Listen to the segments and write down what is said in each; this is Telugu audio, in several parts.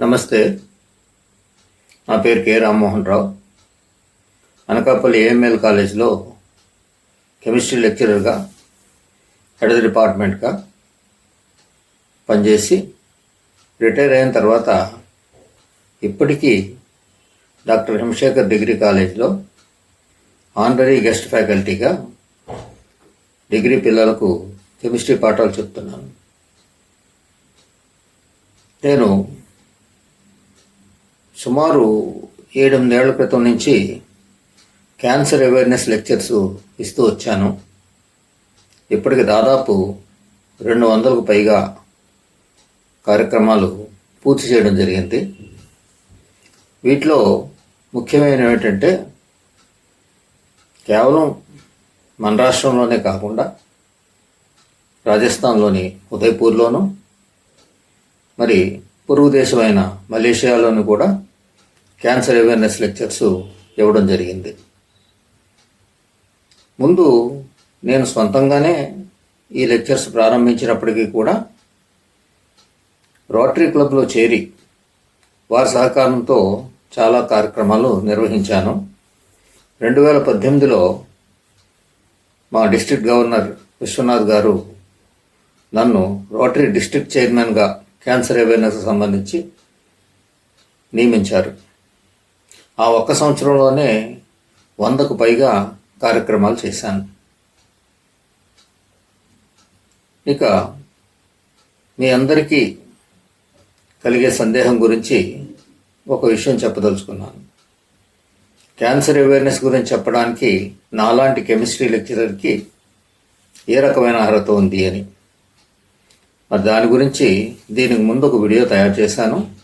నమస్తే. నా పేరు కె. రామ్మోహన్ రావు. అనకాపల్లి ఏఎంఎల్ కాలేజ్లో కెమిస్ట్రీ లెక్చరర్గా హెడ్ డిపార్ట్మెంట్గా పనిచేసి రిటైర్ అయిన తర్వాత ఇప్పటికీ డాక్టర్ హిమశేఖర్ డిగ్రీ కాలేజ్లో ఆనరీ గెస్ట్ ఫ్యాకల్టీగా డిగ్రీ పిల్లలకు కెమిస్ట్రీ పాఠాలు చెప్తున్నాను. నేను సుమారు ఏడెనిమిదేళ్ళ క్రితం నుంచి క్యాన్సర్ అవేర్నెస్ లెక్చర్స్ ఇస్తూ వచ్చాను. ఇప్పటికి దాదాపు రెండు వందలకు పైగా కార్యక్రమాలు పూర్తి చేయడం జరిగింది. వీటిలో ముఖ్యమైన ఏంటంటే కేవలం మన రాష్ట్రంలోనే కాకుండా రాజస్థాన్లోని ఉదయ్పూర్లోను మరి పొరుగు దేశమైన మలేషియాలోను కూడా క్యాన్సర్ అవేర్నెస్ లెక్చర్స్ ఇవ్వడం జరిగింది. ముందు నేను సొంతంగానే ఈ లెక్చర్స్ ప్రారంభించినప్పటికీ కూడా రోటరీ క్లబ్లో చేరి వారి సహకారంతో చాలా కార్యక్రమాలు నిర్వహించాను. రెండు వేల పద్దెనిమిదిలో మా డిస్ట్రిక్ట్ గవర్నర్ విశ్వనాథ్ గారు నన్ను రోటరీ డిస్ట్రిక్ట్ చైర్మన్గా క్యాన్సర్ అవేర్నెస్ సంబంధించి నియమించారు. ఆ ఒక్క సంవత్సరంలోనే వందకు పైగా కార్యక్రమాలు చేశాను. ఇక మీ అందరికీ కలిగే సందేహం గురించి ఒక విషయం చెప్పదలుచుకున్నాను. క్యాన్సర్ అవేర్నెస్ గురించి చెప్పడానికి నాలాంటి కెమిస్ట్రీ లెక్చరర్కి ఏ రకమైన అర్హత ఉంది అని. మరి దాని గురించి దీనికి ముందు ఒక వీడియో తయారు చేశాను.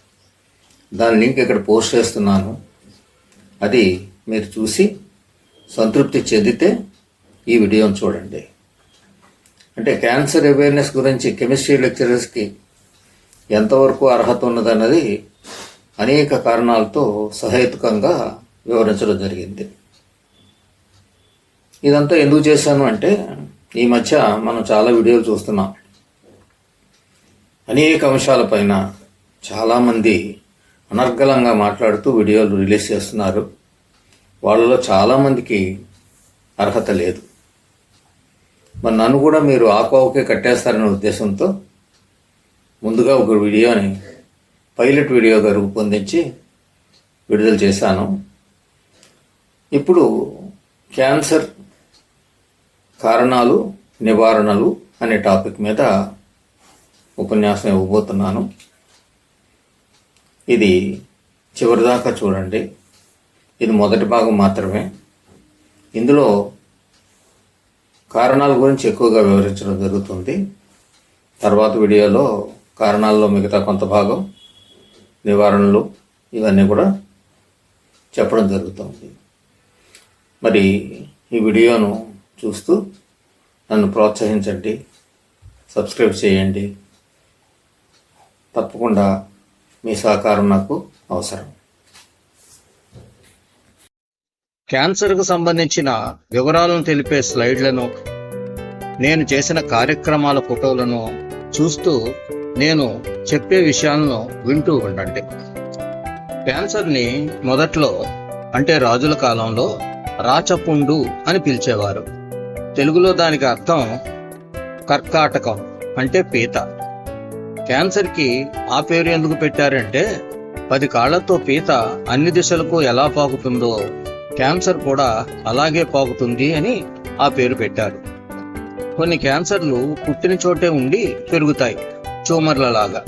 దాని లింక్ ఇక్కడ పోస్ట్ చేస్తున్నాను. అది మీరు చూసి సంతృప్తి చెందితే ఈ వీడియోను చూడండి. అంటే క్యాన్సర్ అవేర్నెస్ గురించి కెమిస్ట్రీ లెక్చరర్స్కి ఎంతవరకు అర్హత ఉన్నదన్నది అనేక కారణాలతో సహేతుకంగా వివరించడం జరిగింది. ఇదంతా ఎందుకు చేశాను అంటే ఈ మధ్య మనం చాలా వీడియోలు చూస్తున్నాం. అనేక అంశాలపైన చాలామంది అనర్గళంగా మాట్లాడుతూ వీడియోలు రిలీజ్ చేస్తున్నారు. వాళ్ళలో చాలామందికి అర్హత లేదు. మరి నన్ను కూడా మీరు ఆకోవకే కట్టేస్తారనే ఉద్దేశంతో ముందుగా ఒక వీడియోని పైలట్ వీడియోగా రూపొందించి విడుదల చేశాను. ఇప్పుడు క్యాన్సర్ కారణాలు నివారణలు అనే టాపిక్ మీద ఉపన్యాసం ఇవ్వబోతున్నాను. ఇది చివరిదాకా చూడండి. ఇది మొదటి భాగం మాత్రమే. ఇందులో కారణాల గురించి ఎక్కువగా వివరించడం జరుగుతుంది. తర్వాత వీడియోలో కారణాల్లో మిగతా కొంత భాగం నివారణలు ఇవన్నీ కూడా చెప్పడం జరుగుతుంది. మరి ఈ వీడియోను చూస్తూ నన్ను ప్రోత్సహించండి సబ్స్క్రైబ్ చేయండి. తప్పకుండా మీ సహకారం నాకు అవసరం. క్యాన్సర్కు సంబంధించిన వివరాలను తెలిపే స్లైడ్లను నేను చేసిన కార్యక్రమాల ఫోటోలను చూస్తూ నేను చెప్పే విషయాలను వింటూ ఉండండి. క్యాన్సర్ని మొదట్లో అంటే రాజుల కాలంలో రాచపుండు అని పిలిచేవారు. తెలుగులో దానికి అర్థం కర్కాటకం అంటే పీత. క్యాన్సర్కి ఆ పేరు ఎందుకు పెట్టారంటే పది కాళ్ళతో పీత అన్ని దిశలకు ఎలా పాకుతుందో క్యాన్సర్ కూడా అలాగే పాకుతుంది అని ఆ పేరు పెట్టారు. కొన్ని క్యాన్సర్లు పుట్టిన చోటే ఉండి పెరుగుతాయి ట్యూమర్లలాగా.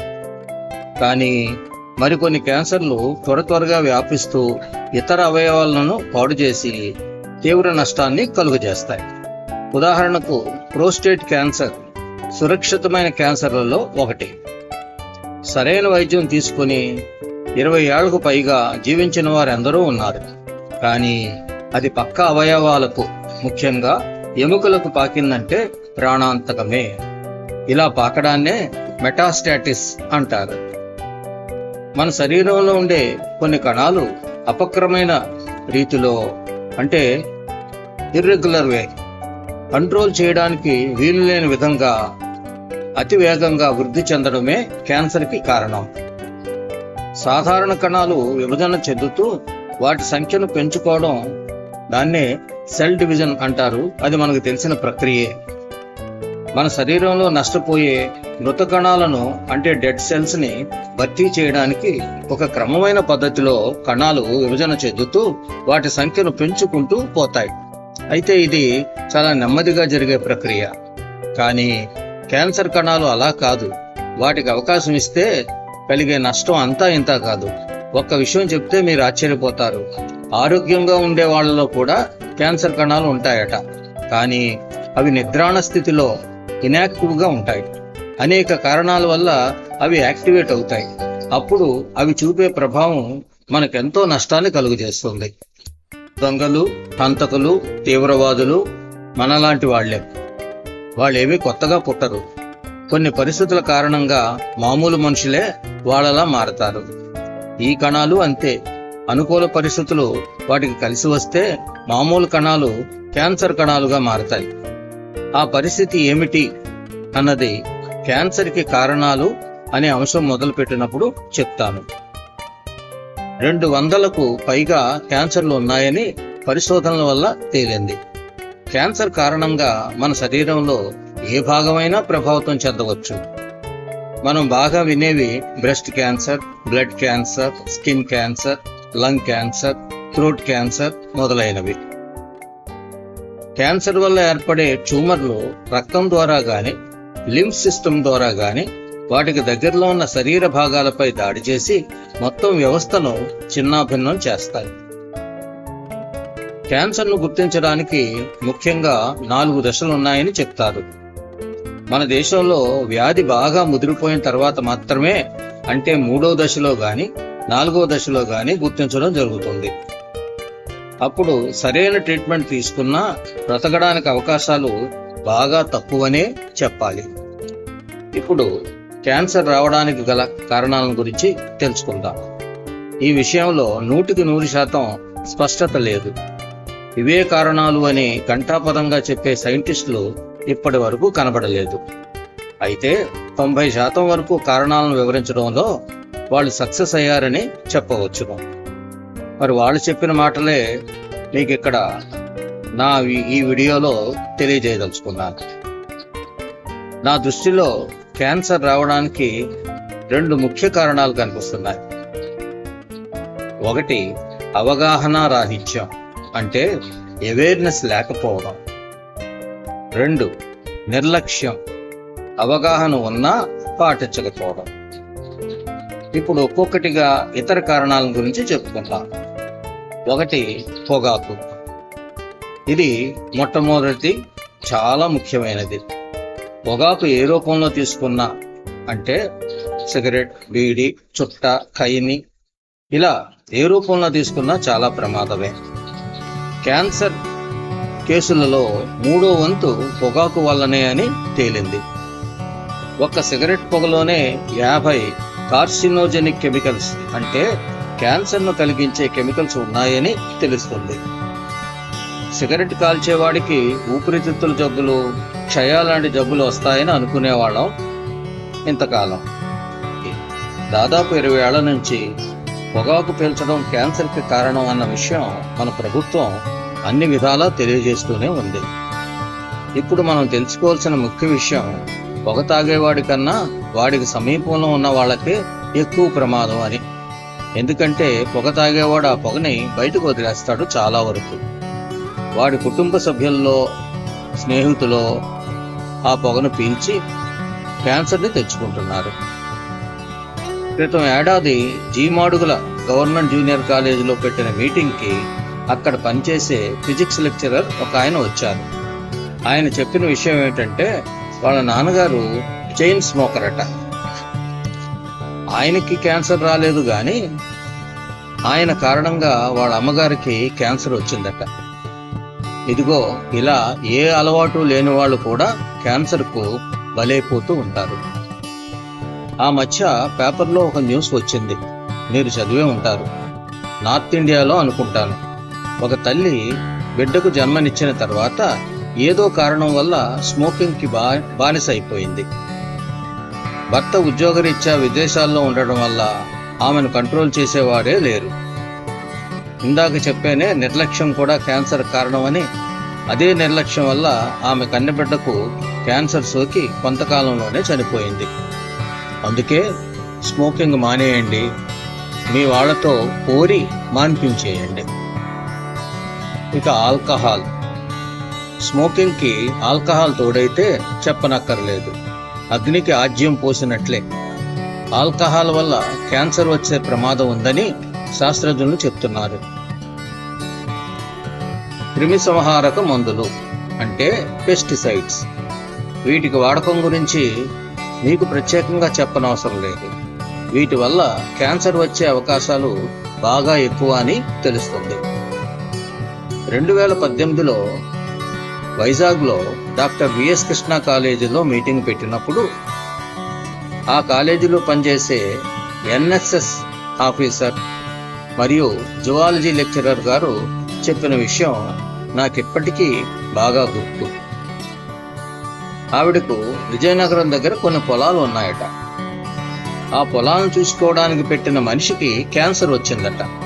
కానీ మరికొన్ని క్యాన్సర్లు త్వర త్వరగా వ్యాపిస్తూ ఇతర అవయవాలను పాడు చేసి తీవ్ర నష్టాన్ని కలుగజేస్తాయి. ఉదాహరణకు ప్రోస్టేట్ క్యాన్సర్. సురక్షితమైన క్యాన్సర్లలో ఒకటి. సరైన వైద్యం తీసుకుని ఇరవై ఏళ్ళకు పైగా జీవించిన వారెందరో ఉన్నారు. కానీ అది పక్క అవయవాలకు ముఖ్యంగా ఎముకలకు పాకిందంటే ప్రాణాంతకమే. ఇలా పాకడాన్నే మెటాస్టాటిస్ అంటారు. మన శరీరంలో ఉండే కొన్ని కణాలు అపక్రమైన రీతిలో అంటే ఇర్రెగ్యులర్ వే కంట్రోల్ చేయడానికి వీలు లేని విధంగా అతి వేగంగా వృద్ధి చెందడమే క్యాన్సర్కి కారణం. సాధారణ కణాలు విభజన చెందుతూ వాటి సంఖ్యను పెంచుకోవడం దాన్నే సెల్ డివిజన్ అంటారు. అది మనకు తెలిసిన ప్రక్రియే. మన శరీరంలో నష్టపోయే మృత కణాలను అంటే డెడ్ సెల్స్ని భర్తీ చేయడానికి ఒక క్రమమైన పద్ధతిలో కణాలు విభజన చెందుతూ వాటి సంఖ్యను పెంచుకుంటూ పోతాయి. అయితే ఇది చాలా నెమ్మదిగా జరిగే ప్రక్రియ. కానీ క్యాన్సర్ కణాలు అలా కాదు. వాటికి అవకాశం ఇస్తే కలిగే నష్టం అంతా ఇంత కాదు. ఒక్క విషయం చెప్తే మీరు ఆశ్చర్యపోతారు. ఆరోగ్యంగా ఉండే వాళ్ళలో కూడా క్యాన్సర్ కణాలు ఉంటాయట. కానీ అవి నిద్రాణ స్థితిలో ఇనాక్టివ్గా ఉంటాయి. అనేక కారణాల వల్ల అవి యాక్టివేట్ అవుతాయి. అప్పుడు అవి చూపే ప్రభావం మనకెంతో నష్టాన్ని కలుగజేస్తుంది దొంగలు హంతకులు తీవ్రవాదులు మనలాంటి వాళ్ళే వాళ్ళేవి కొత్తగా పుట్టరు. కొన్ని పరిస్థితుల కారణంగా మామూలు మనుషులే వాళ్ళలా మారతారు. ఈ కణాలు అంతే. అనుకూల పరిస్థితులు వాటికి కలిసి వస్తే మామూలు కణాలు క్యాన్సర్ కణాలుగా మారతాయి. ఆ పరిస్థితి ఏమిటి అన్నది క్యాన్సర్కి కారణాలు అనే అంశం మొదలుపెట్టినప్పుడు చెప్తాను. రెండు వందలకు పైగా క్యాన్సర్లు ఉన్నాయని పరిశోధనల వల్ల తేలింది. క్యాన్సర్ కారణంగా మన శరీరంలో ఏ భాగమైనా ప్రభావితం చెందవచ్చు. మనం బాగా వినేవి breast cancer blood cancer skin cancer lung cancer throat cancer మొదలైనవి. క్యాన్సర్ వల్ల ఏర్పడే ట్యూమర్లు రక్తం ద్వారా గాని లింఫ్ సిస్టమ్ ద్వారా గాని వాటికి దగ్గరలో ఉన్న శరీర భాగాలపై దాడి చేసి మొత్తం వ్యవస్థను చిన్నాభిన్నం చేస్తాయి. క్యాన్సర్ను గుర్తించడానికి ముఖ్యంగా నాలుగు దశలు ఉన్నాయని చెప్తారు. మన దేశంలో వ్యాధి బాగా ముదిరిపోయిన తర్వాత మాత్రమే అంటే మూడో దశలో గాని నాలుగో దశలో గాని గుర్తించడం జరుగుతుంది. అప్పుడు సరైన ట్రీట్మెంట్ తీసుకున్నా బ్రతకడానికి అవకాశాలు బాగా తక్కువనే చెప్పాలి. ఇప్పుడు క్యాన్సర్ రావడానికి గల కారణాల గురించి తెలుసుకుందాం. ఈ విషయంలో నూటికి నూరు శాతం స్పష్టత లేదు. ఇవే కారణాలు అని ఘంటాపదంగా చెప్పే సైంటిస్టులు ఇప్పటి వరకు కనబడలేదు. అయితే తొంభై శాతం వరకు కారణాలను వివరించడంలో వాళ్ళు సక్సెస్ అయ్యారని చెప్పవచ్చును. మరి వాళ్ళు చెప్పిన మాటలే మీకు ఇక్కడ నా ఈ- ఈ వీడియోలో తెలియజేయదలుచుకున్నాను. నా దృష్టిలో క్యాన్సర్ రావడానికి రెండు ముఖ్య కారణాలు కనిపిస్తున్నాయి. ఒకటి అవగాహన రాహిత్యం. అంటే అవేర్నెస్ లేకపోవడం. రెండు నిర్లక్ష్యం. అవగాహన ఉన్నా పాటించకపోవడం. ఇప్పుడు ఒక్కొక్కటిగా ఇతర కారణాల గురించి చెప్పుకుందాం. ఒకటి పొగాకు. ఇది మొట్టమొదటి చాలా ముఖ్యమైనది. పొగాకు ఏ రూపంలో తీసుకున్నా అంటే సిగరెట్ బీడి చుట్ట కైని ఇలా ఏ రూపంలో తీసుకున్నా చాలా ప్రమాదమే. క్యాన్సర్ కేసులలో మూడో వంతు పొగాకు వల్లనే అని తేలింది. ఒక్క సిగరెట్ పొగలోనే యాభై కార్సినోజెనిక్ కెమికల్స్ అంటే క్యాన్సర్ను కలిగించే కెమికల్స్ ఉన్నాయని తెలుస్తుంది. సిగరెట్ కాల్చేవాడికి ఊపిరితిత్తుల జబ్బులు క్షయాలాంటి జబ్బులు వస్తాయని అనుకునేవాళ్ళం ఇంతకాలం. దాదాపు ఇరవై ఏళ్ళ నుంచి పొగాకు పీల్చడం క్యాన్సర్కి కారణం అన్న విషయం మన ప్రభుత్వం అన్ని విధాలా తెలియజేస్తూనే ఉంది. ఇప్పుడు మనం తెలుసుకోవాల్సిన ముఖ్య విషయం పొగ తాగేవాడి కన్నా వాడికి సమీపంలో ఉన్న వాళ్ళకే ఎక్కువ ప్రమాదం అని. ఎందుకంటే పొగ తాగేవాడు ఆ పొగని బయటకు వదిలేస్తాడు చాలా వరకు. వాడి కుటుంబ సభ్యుల్లో స్నేహితులో ఆ పొగను పీల్చి క్యాన్సర్ని తెచ్చుకుంటున్నారు. క్రితం ఏడాది జీమాడుగుల గవర్నమెంట్ జూనియర్ కాలేజీలో పెట్టిన మీటింగ్కి అక్కడ పనిచేసే ఫిజిక్స్ లెక్చరర్ ఒక ఆయన వచ్చారు. ఆయన చెప్పిన విషయం ఏంటంటే వాళ్ళ నాన్నగారు చైన్ స్మోకర్ అట. ఆయనకి క్యాన్సర్ రాలేదు కానీ ఆయన కారణంగా వాళ్ళ అమ్మగారికి క్యాన్సర్ వచ్చిందట. ఇదిగో ఇలా ఏ అలవాటు లేని వాళ్ళు కూడా క్యాన్సర్కు బలైపోతూ ఉంటారు. ఆ మధ్య పేపర్లో ఒక న్యూస్ వచ్చింది. మీరు చదివే ఉంటారు. నార్త్ ఇండియాలో అనుకుంటాను. ఒక తల్లి బిడ్డకు జన్మనిచ్చిన తర్వాత ఏదో కారణం వల్ల స్మోకింగ్కి బా బానిస అయిపోయింది భర్త ఉద్యోగరీత్యా విదేశాల్లో ఉండడం వల్ల ఆమెను కంట్రోల్ చేసేవారే లేరు. ఇందాక చెప్పేనే నిర్లక్ష్యం కూడా క్యాన్సర్ కారణమని అదే నిర్లక్ష్యం వల్ల ఆమె కన్నెబిడ్డకు క్యాన్సర్ సోకి కొంతకాలంలోనే చనిపోయింది. అందుకే స్మోకింగ్ మానేయండి మీ వాళ్ళతో కోరి మాన్పించేయండి. ఇక ఆల్కహాల్. స్మోకింగ్కి ఆల్కహాల్ తోడైతే చెప్పనక్కర్లేదు. అగ్నికి ఆజ్యం పోసినట్లే. ఆల్కహాల్ వల్ల క్యాన్సర్ వచ్చే ప్రమాదం ఉందని శాస్త్రజ్ఞులు చెప్తున్నారు. క్రిమి సంహారక మందులు అంటే పెస్టిసైడ్స్. వీటికి వాడకం గురించి మీకు ప్రత్యేకంగా చెప్పనవసరం లేదు. వీటి వల్ల క్యాన్సర్ వచ్చే అవకాశాలు బాగా ఎక్కువ అని తెలుస్తుంది. రెండు వేల పద్దెనిమిదిలో వైజాగ్లో డాక్టర్ విఎస్ కృష్ణ కాలేజీలో మీటింగ్ పెట్టినప్పుడు ఆ కాలేజీలో పనిచేసే ఎన్ఎస్ఎస్ ఆఫీసర్ మరియు జువాలజీ లెక్చరర్ గారు చెప్పిన విషయం నాకిప్పటికీ బాగా గుర్తు. ఆవిడకు విజయనగరం దగ్గర కొన్ని పొలాలు ఉన్నాయట. ఆ పొలాలను చూసుకోవడానికి పెట్టిన మనిషికి క్యాన్సర్ వచ్చిందట.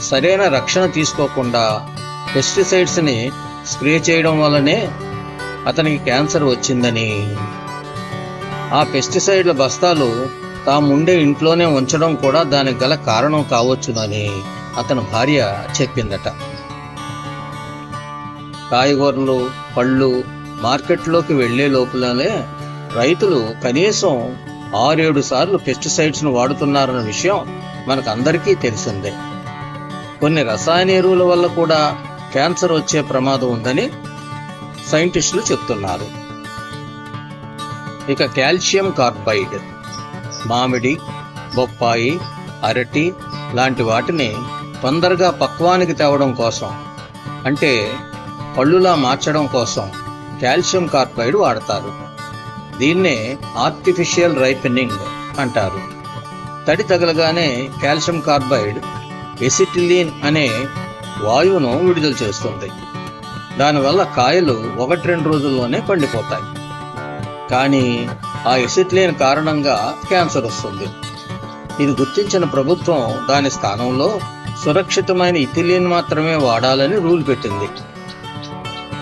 సరైన రక్షణ తీసుకోకుండా పెస్టిసైడ్స్ని స్ప్రే చేయడం వల్లనే అతనికి క్యాన్సర్ వచ్చిందని. ఆ పెస్టిసైడ్ల బస్తాలు తాముండే ఇంట్లోనే ఉంచడం కూడా దానికి గల కారణం కావచ్చునని అతని భార్య చెప్పిందట. కాయగూరలు పళ్ళు మార్కెట్లోకి వెళ్ళే లోపలనే రైతులు కనీసం ఆరేడు సార్లు పెస్టిసైడ్స్ను వాడుతున్నారన్న విషయం మనకందరికీ తెలిసిందే. కొన్ని రసాయన ఎరువుల వల్ల కూడా క్యాన్సర్ వచ్చే ప్రమాదం ఉందని సైంటిస్టులు చెప్తున్నారు. ఇక కాల్షియం కార్బైడ్ మామిడి బొప్పాయి అరటి లాంటి వాటిని తొందరగా పక్వానికి తేవడం కోసం అంటే పళ్ళులా మార్చడం కోసం కాల్షియం కార్బైడ్ వాడతారు. దీన్నే ఆర్టిఫిషియల్ రైపెనింగ్ అంటారు. తడి తగలగానే కాల్షియం కార్బైడ్ ఎసిటిలీన్ అనే వాయువును విడుదల చేస్తుంది. దానివల్ల కాయలు ఒకటి రెండు రోజుల్లోనే పండిపోతాయి. కానీ ఆ ఎసిటిలిన్ కారణంగా క్యాన్సర్ వస్తుంది. ఇది గుర్తించిన ప్రభుత్వం దాని స్థానంలో సురక్షితమైన ఇథిలీన్ మాత్రమే వాడాలని రూల్ పెట్టింది.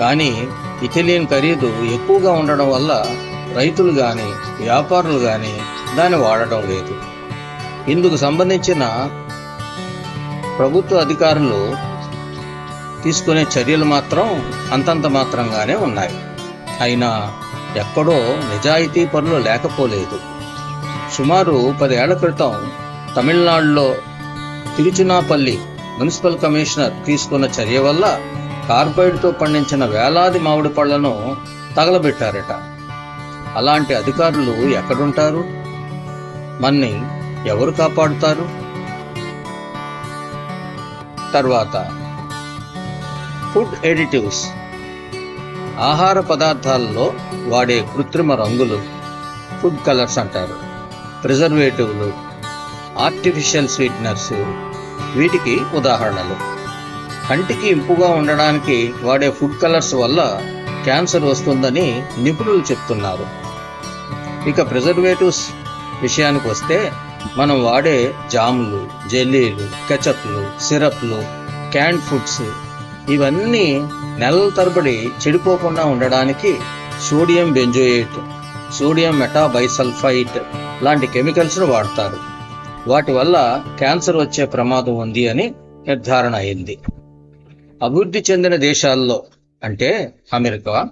కానీ ఇథిలీన్ ఖరీదు ఎక్కువగా ఉండడం వల్ల రైతులు కానీ వ్యాపారులు కానీ దాన్ని వాడటం లేదు. ఇందుకు సంబంధించిన ప్రభుత్వ అధికారులు తీసుకునే చర్యలు మాత్రం అంతంత మాత్రంగానే ఉన్నాయి. అయినా ఎక్కడో నిజాయితీ పనులు లేకపోలేదు. సుమారు పదేళ్ళ క్రితం తమిళనాడులో తిరుచునాపల్లి మున్సిపల్ కమిషనర్ తీసుకున్న చర్య వల్ల కార్బైడ్తో పండించిన వేలాది మామిడి పళ్ళను తగలబెట్టారట. అలాంటి అధికారులు ఎక్కడుంటారు? మన్ని ఎవరు కాపాడుతారు? తర్వాత ఫుడ్ ఎడిటివ్స్. ఆహార పదార్థాల్లో వాడే కృత్రిమ రంగులు ఫుడ్ కలర్స్ అంటారు. ప్రిజర్వేటివ్లు ఆర్టిఫిషియల్ స్వీట్నర్స్ వీటికి ఉదాహరణలు. కంటికి ఇంపుగా ఉండడానికి వాడే ఫుడ్ కలర్స్ వల్ల క్యాన్సర్ వస్తుందని నిపుణులు చెప్తున్నారు. ఇక ప్రిజర్వేటివ్స్ విషయానికి వస్తే మనం వాడే జాములు జెల్లీలు కెచప్లు సిరప్లు క్యాండ్ ఫుడ్స్ ఇవన్నీ నెలల తరబడి చెడిపోకుండా ఉండడానికి సోడియం బెంజోయేట్ సోడియం మెటాబైసల్ఫైట్ లాంటి కెమికల్స్ను వాడతారు. వాటి వల్ల క్యాన్సర్ వచ్చే ప్రమాదం ఉంది అని నిర్ధారణ అయింది. అభివృద్ధి చెందిన దేశాల్లో అంటే అమెరికా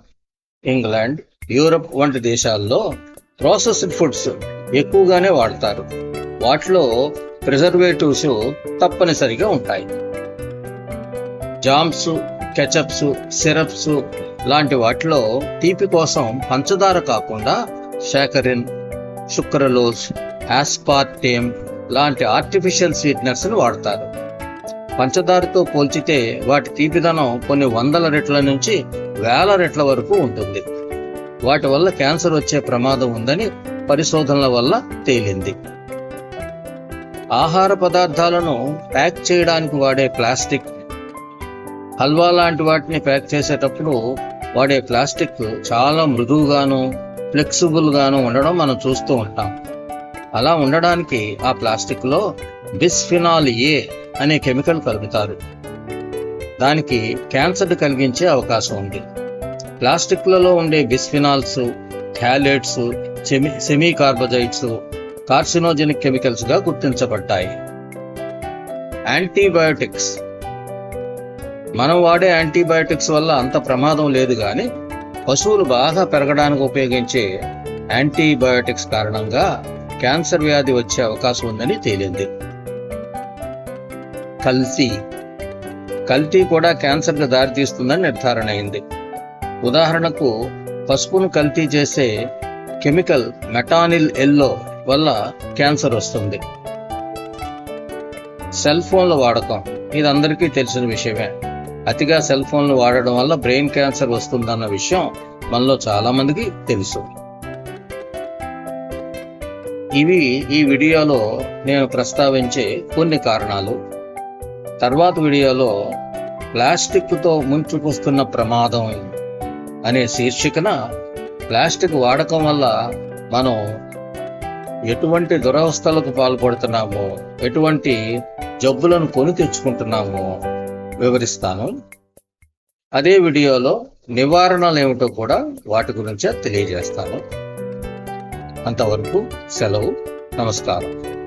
ఇంగ్లాండ్ యూరప్ వంటి దేశాల్లో ప్రాసెస్డ్ ఫుడ్స్ ఎక్కువగానే వాడతారు. వాటిలో ప్రిజర్వేటివ్స్ తప్పనిసరిగా ఉంటాయి. జామ్స్ కెచప్స్ సిరప్స్ లాంటి వాటిలో తీపి కోసం పంచదార కాకుండా షాకరిన్ సుక్రలోస్ ఆస్పార్టేమ్ లాంటి ఆర్టిఫిషియల్ స్వీట్నర్స్ని వాడతారు. పంచదారతో పోల్చితే వాటి తీపిదనం కొన్ని వందల రెట్ల నుంచి వేల రెట్ల వరకు ఉంటుంది. వాటి వల్ల క్యాన్సర్ వచ్చే ప్రమాదం ఉందని పరిశోధనల వల్ల తేలింది. ఆహార పదార్థాలను ప్యాక్ చేయడానికి వాడే ప్లాస్టిక్. హల్వా లాంటి వాటిని ప్యాక్ చేసేటప్పుడు వాడే ప్లాస్టిక్ చాలా మృదువుగాను ఫ్లెక్సిబుల్గాను ఉండడం మనం చూస్తూ ఉంటాం. అలా ఉండడానికి ఆ ప్లాస్టిక్లో బిస్ఫినాల్ ఏ అనే కెమికల్ కలుపుతారు. దానికి క్యాన్సర్ కలిగించే అవకాశం ఉంది. ప్లాస్టిక్లలో ఉండే బిస్ఫినాల్స్ థ్యాలేట్స్ సెమీ సెమీ కార్బోజైట్స్ కార్సినోజెనిక్ కెమికల్స్గా గుర్తించబడ్డాయి. యాంటీబయోటిక్స్. మనం వాడే యాంటీబయోటిక్స్ వల్ల అంత ప్రమాదం లేదు కానీ పశువులు బాగా పెరగడానికి ఉపయోగించే యాంటీబయోటిక్స్ కారణంగా క్యాన్సర్ వ్యాధి వచ్చే అవకాశం ఉందని తేలింది. కల్తీ. కల్తీ కూడా క్యాన్సర్కి దారితీస్తుందని నిర్ధారణ అయింది. ఉదాహరణకు పసుపును కల్తీ చేసే కెమికల్ మెటానిల్ ఎల్లో వల్ల క్యాన్సర్ వస్తుంది. సెల్ ఫోన్ల వాడకం ఇది అందరికీ తెలిసిన విషయమే. అతిగా సెల్ ఫోన్లు వాడడం వల్ల బ్రెయిన్ క్యాన్సర్ వస్తుందన్న విషయం మనలో చాలా మందికి తెలుసు. ఇవి ఈ వీడియోలో నేను ప్రస్తావించే కొన్ని కారణాలు. తర్వాత వీడియోలో ప్లాస్టిక్తో ముంచుకొస్తున్న ప్రమాదం అనే శీర్షికన ప్లాస్టిక్ వాడకం వల్ల మనం ఎటువంటి దురవస్థలకు పాల్పడుతున్నామో ఎటువంటి జబ్బులను కొని తెచ్చుకుంటున్నామో వివరిస్తాను. అదే వీడియోలో నివారణలు ఏమిటో కూడా వాటి గురించే తెలియజేస్తాను. అంతవరకు సెలవు నమస్కారం.